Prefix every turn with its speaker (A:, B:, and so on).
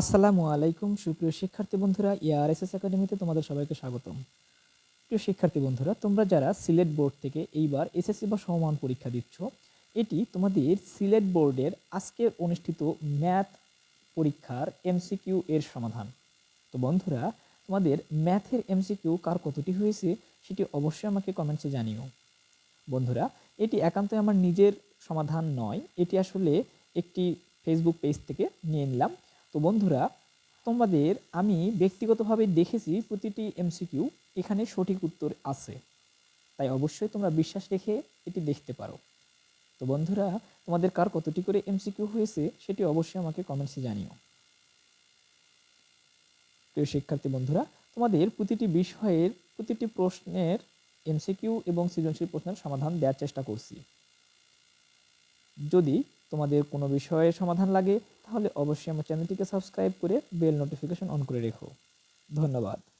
A: আসসালামু আলাইকুম, সুপ্রিয় শিক্ষার্থী বন্ধুরা এআরএসএস একাডেমিতে তোমাদের সবাইকে স্বাগতম। প্রিয় শিক্ষার্থী বন্ধুরা, তোমরা যারা সিলেট বোর্ড থেকে এইবার এসএসসি বা সমমান পরীক্ষা দিচ্ছ, এটি তোমাদের সিলেট বোর্ডের আজকের অনুষ্ঠিত ম্যাথ পরীক্ষার এমসিকিউ এর সমাধান। তো বন্ধুরা, তোমাদের ম্যাথের এমসিকিউ কার কতটি হয়েছে, সেটি অবশ্যই আমাকে কমেন্টসে জানিও। বন্ধুরা, এটি একান্তই আমার নিজের সমাধান নয়, এটি আসলে একটি ফেসবুক পেজ থেকে নিয়ে নিলাম। তো বন্ধুরা, তোমাদের আমি ব্যক্তিগতভাবে দেখেছি প্রতিটি এমসিকিউ এখানে সঠিক উত্তর আছে। তাই অবশ্যই তোমরা বিশ্বাস রেখে এটি দেখতে পারো। তো বন্ধুরা, তোমাদের কার কতটি করে এমসিকিউ হয়েছে সেটি অবশ্যই আমাকে কমেন্টসে জানিও। প্রিয় শিক্ষার্থী বন্ধুরা, তোমাদের প্রতিটি বিষয়ের, প্রতিটি প্রশ্নের এমসিকিউ এবং সৃজনশীল প্রশ্নের সমাধান দেওয়ার চেষ্টা করছি। যদি তোমাদের কোনো বিষয়ে সমাধান লাগে, তাহলে অবশ্যই আমার চ্যানেলটিকে সাবস্ক্রাইব করে বেল নোটিফিকেশন অন করে রেখো। ধন্যবাদ।